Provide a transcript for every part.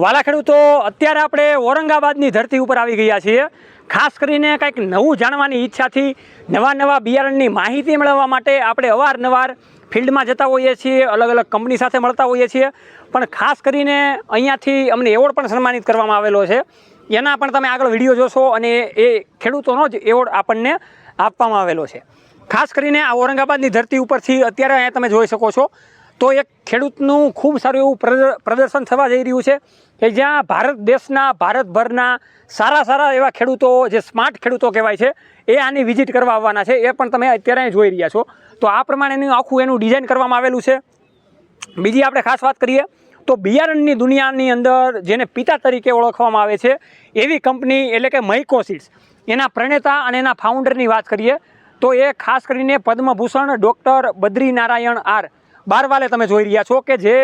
વાલા ખેડૂતો અત્યારે આપણે ઔરંગાબાદની ધરતી ઉપર આવી ગયા છીએ. ખાસ કરીને કંઈક નવું જાણવાની ઈચ્છાથી નવા નવા બિયારણની માહિતી મેળવવા માટે આપણે અવારનવાર ફિલ્ડમાં જતા હોઈએ છીએ, અલગ અલગ કંપની સાથે મળતા હોઈએ છીએ. પણ ખાસ કરીને અહીંયાથી અમને એવોર્ડ પણ સન્માનિત કરવામાં આવેલો છે. એના પણ તમે આગળ વીડિયો જોશો અને એ ખેડૂતોનો જ એવોર્ડ આપણને આપવામાં આવેલો છે. ખાસ કરીને આ ઔરંગાબાદની ધરતી ઉપરથી અત્યારે અહીંયા તમે જોઈ શકો છો. તો એક ખેડૂતનું ખૂબ સારું એવું પ્રદ- પ્રદર્શન થવા જઈ રહ્યું છે કે જ્યાં ભારત દેશના, ભારતભરના સારા સારા એવા ખેડૂતો, જે સ્માર્ટ ખેડૂતો કહેવાય છે, એ આની વિઝિટ કરવા આવવાના છે. એ પણ તમે અત્યારે જોઈ રહ્યા છો. તો આ પ્રમાણેનું આખું એનું ડિઝાઇન કરવામાં આવેલું છે. બીજી આપણે ખાસ વાત કરીએ તો બિયારણની દુનિયાની અંદર જેને પિતા તરીકે ઓળખવામાં આવે છે, એવી કંપની એટલે કે મૈકોસિસ એના પ્રણેતા અને એના ફાઉન્ડરની વાત કરીએ તો એ ખાસ કરીને પદ્મભૂષણ ડૉક્ટર બદ્રી નારાયણ આર. બારવાલે તમે જોઈ રહ્યા છો કે જે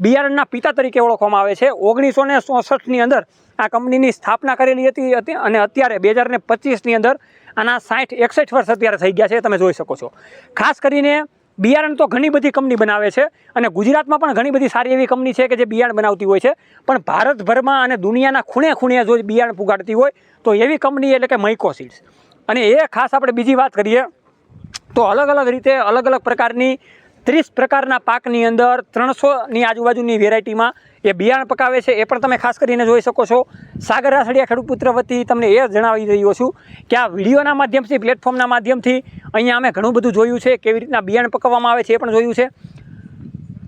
બિયારણના પિતા તરીકે ઓળખવામાં આવે છે. ઓગણીસો ને ચોસઠની અંદર આ કંપનીની સ્થાપના કરેલી હતી અને અત્યારે બે હજાર ને અંદર આના સાઠ એકસઠ વર્ષ અત્યારે થઈ ગયા છે તમે જોઈ શકો છો. ખાસ કરીને બિયારણ તો ઘણી બધી કંપની બનાવે છે અને ગુજરાતમાં પણ ઘણી બધી સારી એવી કંપની છે કે જે બિયારણ બનાવતી હોય છે. પણ ભારતભરમાં અને દુનિયાના ખૂણે ખૂણે જો બિયારણ પુગાડતી હોય તો એવી કંપની એટલે કે મૈકો સીડ્સ અને એ ખાસ આપણે બીજી વાત કરીએ તો અલગ અલગ રીતે અલગ અલગ પ્રકારની ત્રીસ પ્રકારના પાકની અંદર ત્રણસોની આજુબાજુની વેરાયટીમાં એ બિયારણ પકાવે છે. એ પણ તમે ખાસ કરીને જોઈ શકો છો. સાગર રાસડિયા ખેડૂત પુત્ર વતી તમને એ જણાવી રહ્યો છું કે આ વિડીયોના માધ્યમથી પ્લેટફોર્મના માધ્યમથી અહીંયા અમે ઘણું બધું જોયું છે, કેવી રીતના બિયારણ પકવવામાં આવે છે એ પણ જોયું છે.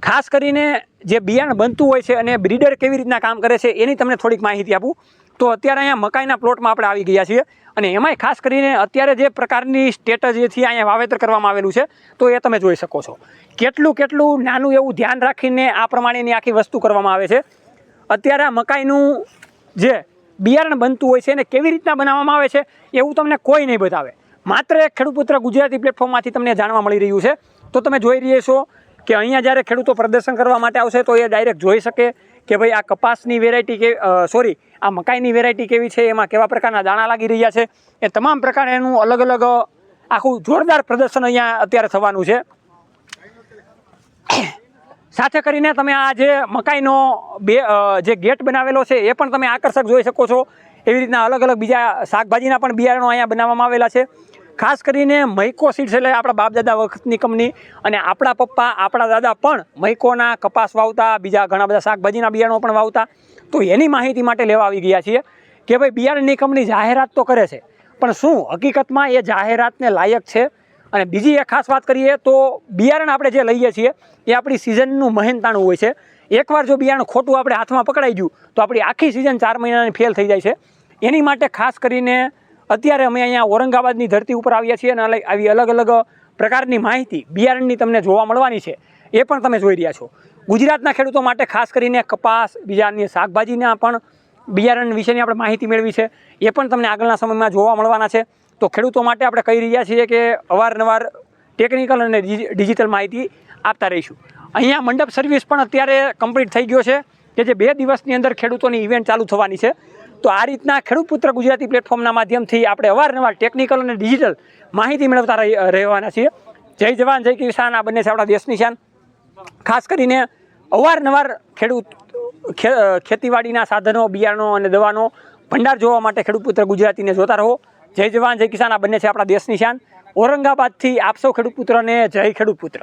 ખાસ કરીને જે બિયારણ બનતું હોય છે અને બ્રીડર કેવી રીતના કામ કરે છે એની તમને થોડીક માહિતી આપું. તો અત્યારે અહીંયા મકાઈના પ્લોટમાં આપણે આવી ગયા છીએ. અને એમાંય ખાસ કરીને અત્યારે જે પ્રકારની સ્ટ્રેટજીથી અહીંયા વાવેતર કરવામાં આવેલું છે, તો એ તમે જોઈ શકો છો. કેટલું કેટલું નાનું એવું ધ્યાન રાખીને આ પ્રમાણેની આખી વસ્તુ કરવામાં આવે છે. અત્યારે આ મકાઈનું જે બિયારણ બનતું હોય છે એને કેવી રીતના બનાવવામાં આવે છે, એવું તમને કોઈ નહીં બતાવે. માત્ર એક ખેડૂત પુત્ર ગુજરાતી પ્લેટફોર્મમાંથી તમને જાણવા મળી રહ્યું છે. તો તમે જોઈ રહ્યા છો કે અહીંયા જ્યારે ખેડૂતો પ્રદર્શન કરવા માટે આવશે તો એ ડાયરેક્ટ જોઈ શકે કે ભાઈ આ કપાસની વેરાયટી કે સોરી આ મકાઈની વેરાયટી કેવી છે, એમાં કેવા પ્રકારના દાણા લાગી રહ્યા છે. એ તમામ પ્રકારે એનું અલગ અલગ આખું જોરદાર પ્રદર્શન અહીંયા અત્યારે થવાનું છે. સાથે કરીને તમે આ જે મકાઈનો બે જે ગેટ બનાવેલો છે, એ પણ તમે આકર્ષક જોઈ શકો છો. એવી રીતના અલગ અલગ બીજા શાકભાજીના પણ બિયારણો અહીંયા બનાવવામાં આવેલા છે. ખાસ કરીને મૈકો સીડ્સ એટલે આપણા બાપ દાદા વખતની કંપની અને આપણા પપ્પા, આપણા દાદા પણ મૈકોના કપાસ વાવતા, બીજા ઘણા બધા શાકભાજીના બિયારણો પણ વાવતા. તો એની માહિતી માટે લેવા આવી ગયા છીએ કે ભાઈ બિયારણની કંપની જાહેરાત તો કરે છે, પણ શું હકીકતમાં એ જાહેરાતને લાયક છે? અને બીજી એક ખાસ વાત કરીએ તો બિયારણ આપણે જે લઈએ છીએ, એ આપણી સિઝનનું મહેનતાણું હોય છે. એકવાર જો બિયારણ ખોટું આપણે હાથમાં પકડાઈ ગયું, તો આપણી આખી સિઝન ચાર મહિનાની ફેલ થઈ જાય છે. એની માટે ખાસ કરીને અત્યારે અમે અહીંયા ઔરંગાબાદની ધરતી ઉપર આવ્યા છીએ અને આવી અલગ અલગ પ્રકારની માહિતી બિયારણની તમને જોવા મળવાની છે. એ પણ તમે જોઈ રહ્યા છો. ગુજરાતના ખેડૂતો માટે ખાસ કરીને કપાસ, બીજા અન્ય શાકભાજીના પણ બિયારણ વિશેની આપણે માહિતી મેળવી છે. એ પણ તમને આગળના સમયમાં જોવા મળવાના છે. તો ખેડૂતો માટે આપણે કહી રહ્યા છીએ કે અવારનવાર ટેકનિકલ અને ડિજિટલ માહિતી આપતા રહીશું. અહીંયા મંડપ સર્વિસ પણ અત્યારે કમ્પ્લીટ થઈ ગયો છે. કે જે બે દિવસની અંદર ખેડૂતોની ઇવેન્ટ ચાલુ થવાની છે. તો આ રીતના ખેડૂત પુત્ર ગુજરાતી પ્લેટફોર્મના માધ્યમથી આપણે અવારનવાર ટેકનિકલ અને ડિજિટલ માહિતી મેળવતા રહી- રહેવાના છીએ. જય જવાન, જય કિસાન. આ બંને છે આપણા દેશની શાન. ખાસ કરીને અવારનવાર ખેડૂત ખેતીવાડીના સાધનો, બિયારણો અને દવાનો ભંડાર જોવા માટે ખેડૂત પુત્ર ગુજરાતીને જોતા રહો. જય જવાન, જય કિસાન. આ બંને છે આપણા દેશની શાન. ઔરંગાબાદથી આપસો ખેડૂત પુત્રને જય ખેડૂત પુત્ર.